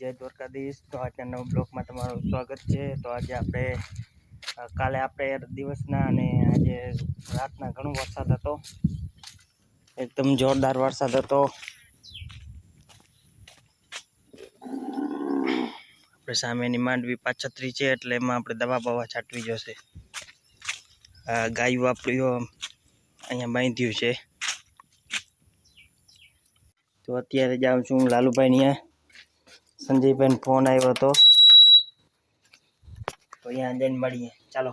જય દ્વારકાધીશ. તો આજના નવ બ્લોકમાં તમારું સ્વાગત છે. તો આજે આપણે કાલે આપણે દિવસના અને આજે રાતના ઘણો વરસાદ હતો. એકદમ જોરદાર વરસાદ હતો. આપણે સામેની માંડવી પાછતરી છે એટલે એમાં આપણે દવા બવા છાંટવી જોશે. ગાયું આપણું અહીંયા બાંધ્યું છે. તો અત્યારે જાઉં છું હું લાલુભાઈ અહીંયા. સંજયભાઈ ફોન આવ્યો હતો. તો અહીંયા જઈને મળીએ. ચાલો.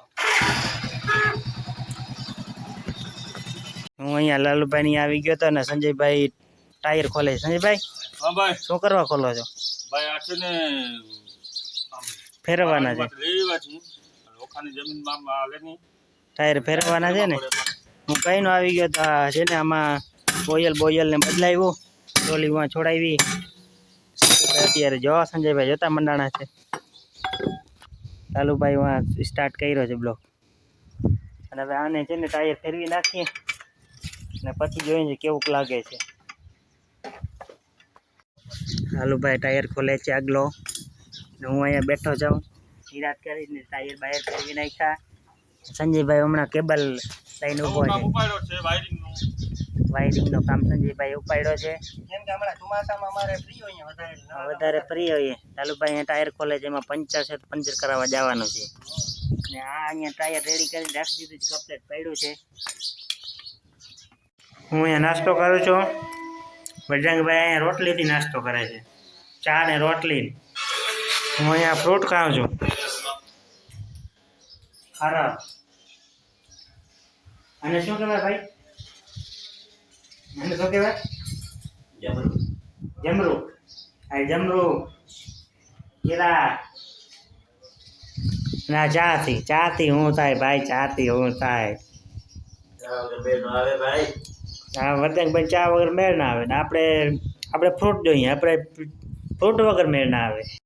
હું અહીંયા લાલુભાઈ ની આવી ગયો હતો ને સંજયભાઈ ટાયર ખોલે. સંજયભાઈ હા ભાઈ. શું કરવા ખોલો છો? ભાઈ આ છે ને ફેરવવાના છે. ટાયર ફેરવવાના છે ને? હું કઈ નો આવી ગયો તો છે ને આમાં બોયલ બોયલ ને બદલાવ્યું. ટોલી માં છોડાવી અત્યારે જો સંજયભાઈ જોતા મંડાણા છે. લાલુભાઈ વાં સ્ટાર્ટ કર્યો છે બ્લોક. અને હવે આને છે ને ટાયર ફેરવી નાખીએ. ને પછી જોઈએ છે કેવું લાગે છે. લાલુભાઈ ટાયર ખોલે છે આગલો. ને હું અહીંયા બેઠો જાઉં. હિરાત કરીને ટાયર બાયર ફેરવી નાખ્યા. સંજયભાઈ હમણાં કેબલ લઈને ઊભો કામ છે. ઉપાડ્યો છે વાયરિંગનું કામ સંજયભાઈ ઉપાડ્યો છે. કેમ કે હમણાં ચોમાસામાં અમારે ફ્રી હોય વધારે વધારે ફ્રી હોઈએ. લાલુભાઈ અહીંયા ટાયર ખોલે છે એમાં પંચર છે પંચર કરાવવા જવાનું છે. અને આ અહીંયા ટાયર રેડી કરીને રાખી દીધું છે કમ્પ્લેટ પડ્યું છે. હું અહીંયા નાસ્તો કરું છું. બજરંગભાઈ અહીંયા રોટલીથી નાસ્તો કરે છે. ચા ને રોટલી. હું અહીંયા ફ્રૂટ ખાઉં છું. ખરાબ અને શું કહેવાય ભાઈ? અને શું કહેવાય? જમરૂ. આ જમરૂ. કેરા ના ચાથી. ચાથી હું થાય ભાઈ ચાથી હું થાય. હા, વર્ધનભાઈ ચા વગર મેળ ના આવે ને, આપણે આપણે ફ્રૂટ જોઈએ, આપણે ફ્રૂટ વગર મેળ ના આવે.